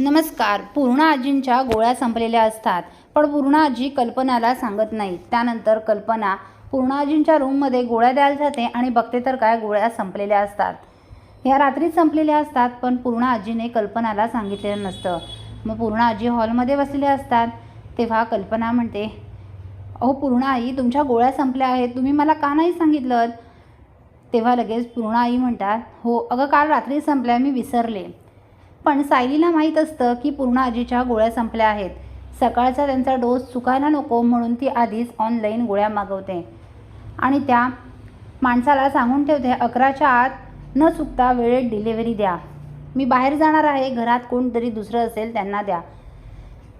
नमस्कार. पूर्ण आजींच्या गोळ्या संपलेल्या असतात पण पूर्ण आजी कल्पनाला सांगत नाही त्यानंतर कल्पना पूर्ण आजींच्या रूममध्ये गोळ्या द्यायला जाते आणि बघते तर काय गोळ्या संपलेल्या असतात. ह्या रात्री संपलेल्या असतात पण पूर्ण आजीने कल्पनाला सांगितलेलं नसतं. मग पूर्ण आजी हॉलमध्ये बसलेले असतात. तेव्हा कल्पना म्हणते अहो पूर्ण आई तुमच्या गोळ्या संपल्या आहेत. तुम्ही मला का नाही सांगितलं? तेव्हा लगेच पूर्ण आई म्हणतात हो अगं काल रात्री संपल्या मी विसरले. पण सायलीला माहीत असतं की पूर्णा आजीच्या गोळ्या संपल्या आहेत. सकाळचा त्यांचा डोस चुकायला नको म्हणून ती आधीच ऑनलाईन गोळ्या मागवते. आणि त्या माणसाला सांगून ठेवते अकराच्या आत न चुकता वेळेत डिलेवरी द्या. मी बाहेर जाणार आहे घरात कोणतरी दुसरं असेल त्यांना द्या.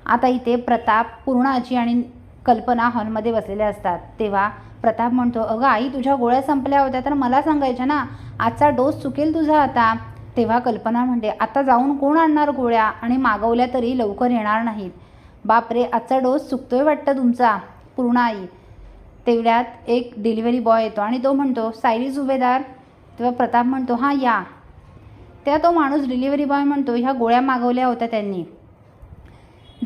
आता इथे प्रताप पूर्णा आजी आणि कल्पना हॉलमध्ये बसलेले असतात. तेव्हा प्रताप म्हणतो अगं आई तुझ्या गोळ्या संपल्या होत्या तर मला सांगायच्या ना? आजचा डोस चुकेल तुझा आता. तेव्हा कल्पना म्हणते आता जाऊन कोण आणणार गोळ्या? आणि मागवल्या तरी लवकर येणार नाहीत. बापरे आजचा डोस चुकतोय वाटतं तुमचा? पूर्ण आई. तेवढ्यात एक डिलिव्हरी बॉय येतो आणि तो म्हणतो सायरी सुभेदार तेव्हा प्रताप म्हणतो हां या. तेव्हा तो माणूस डिलिव्हरी बॉय म्हणतो ह्या गोळ्या मागवल्या होत्या त्यांनी.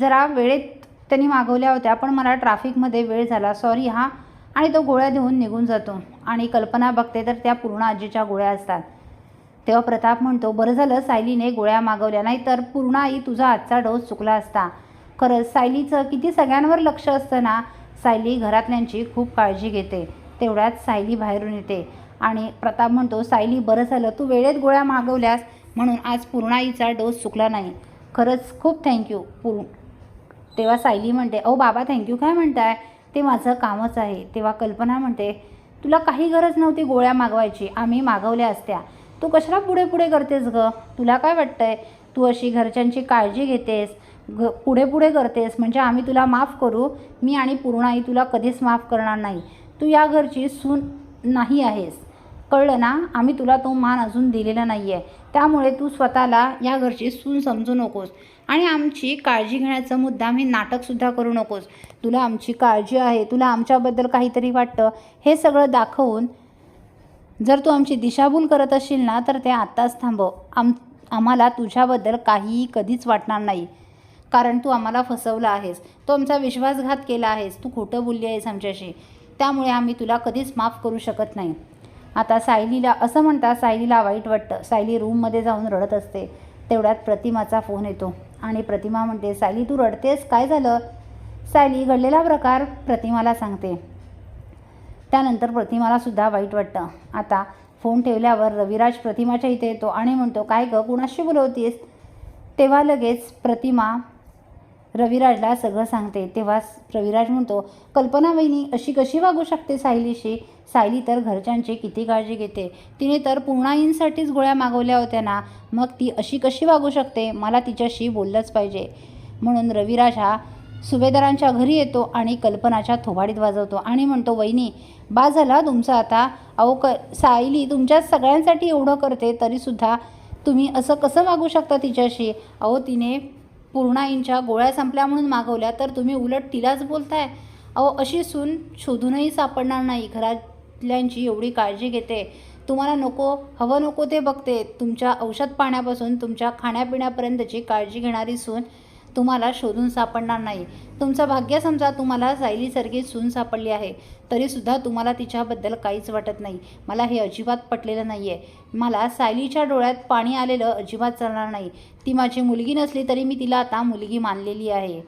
जरा वेळेत त्यांनी मागवल्या होत्या पण मला ट्रॅफिकमध्ये वेळ झाला. सॉरी हां. आणि तो गोळ्या देऊन निघून जातो. आणि कल्पना बघते तर त्या पूर्ण आजीच्या गोळ्या असतात. तेव्हा प्रताप म्हणतो बरं झालं सायलीने गोळ्या मागवल्या नाही तर पूर्ण आई तुझा आजचा डोस चुकला असता. खरंच सायलीचं किती सगळ्यांवर लक्ष असतं ना सायली घरातल्यांची खूप काळजी घेते तेवढ्यात सायली बाहेरून येते. आणि प्रताप म्हणतो सायली बरं झालं तू वेळेत गोळ्या मागवल्यास म्हणून आज पूर्णाईचा डोस चुकला नाही. खरंच खूप थँक्यू पूर्ण. तेव्हा सायली म्हणते अहो बाबा थँक्यू काय म्हणताय? ते माझं कामच आहे. तेव्हा कल्पना म्हणते तुला काही गरज नव्हती गोळ्या मागवायची आम्ही मागवल्या असत्या. तू कशाला पुढे पुढे करतेस ग? तुला काय वाटतंय? तू अशी घरच्यांची काळजी घेतेस ग पुढे पुढे करतेस म्हणजे आम्ही तुला माफ करू मी आणि पूर्णाई तुला कधीच माफ करणार नाही. तू या घरची सून नाही आहेस. कळलं ना? आम्ही तुला तो मान अजून दिलेला नाही आहे त्यामुळे तू स्वतःला या घरची सून समजू नकोस. आणि आमची काळजी घेण्याचा मुद्दा मी नाटकसुद्धा करू नकोस. तुला आमची काळजी आहे तुला आमच्याबद्दल काहीतरी वाटतं हे सगळं दाखवून जर तू आमची दिशाभूल करत असशील ना तर ते आत्ताच थांबव. आम आम्हाला तुझ्याबद्दल काहीही कधीच वाटणार नाही. कारण तू आम्हाला फसवलं आहेस. तो आमचा विश्वासघात केला आहेस. तू खोटं बोलली आहेस आमच्याशी. त्यामुळे आम्ही तुला कधीच माफ करू शकत नाही. आता सायलीला असं म्हणता सायलीला वाईट वाटतं. सायली रूममध्ये जाऊन रडत असते. तेवढ्यात प्रतिमाचा फोन येतो. आणि प्रतिमा म्हणते सायली तू रडतेस? काय झालं? सायली घडलेला प्रकार? प्रतिमाला सांगते. त्यानंतर प्रतिमाला सुद्धा वाईट वाटतं. आता फोन ठेवल्यावर रविराज प्रतिमाच्या इथे येतो आणि म्हणतो काय गं कुणाशी बोलवतीस तेव्हा लगेच प्रतिमा रविराजला सगळं सांगते. तेव्हा रविराज म्हणतो कल्पना वहिनी अशी कशी वागू शकते सायलीशी? सायली तर घरच्यांची किती काळजी घेते. तिने तर पूर्णाईंसाठीच गोळ्या मागवल्या होत्या ना. मग ती अशी कशी वागू शकते? मला तिच्याशी बोललंच पाहिजे. म्हणून रविराज हा सुभेदारांच्या घरी येतो आणि कल्पनाच्या थोबाडीत वाजवतो आणि म्हणतो वहिनी बा झाला तुमचं आता अहो क सायली तुमच्या सगळ्यांसाठी एवढं करते तरीसुद्धा तुम्ही असं कसं मागू शकता तिच्याशी? अहो तिने पूर्णाईंच्या गोळ्या संपल्या म्हणून मागवल्या तर तुम्ही उलट तिलाच बोलताय? अहो अशी सून शोधूनही सापडणार नाही घरातल्यांची एवढी काळजी घेते. तुम्हाला नको हवं नको ते बघते. तुमच्या औषध पाण्यापासून तुमच्या खाण्यापिण्यापर्यंतची काळजी घेणारी सून तुम्हाला शोधून सापडणार नाही. तुमचं भाग्य समजा तुम्हाला सायलीसारखी सून सापडली आहे तरीसुद्धा तुम्हाला तिच्याबद्दल काहीच वाटत नाही. मला हे अजिबात पटलेलं नाही आहे मला सायलीच्या डोळ्यात पाणी आलेलं अजिबात चालणार नाही. ती माझी मुलगी नसली तरी मी तिला आता मुलगी मानलेली आहे.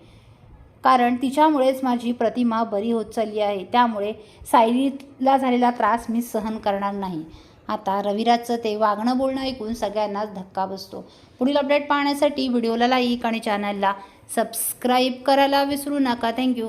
कारण तिच्यामुळेच माझी प्रतिमा बरी होत चालली आहे. त्यामुळे सायलीला झालेला त्रास मी सहन करणार नाही. आता रविराजचं ते वागणं बोलणं ऐकून सगळ्यांनाच धक्का बसतो. पुढील अपडेट पाहण्यासाठी व्हिडिओला लाईक आणि चॅनलला सबस्क्राईब करायला विसरू नका. थँक्यू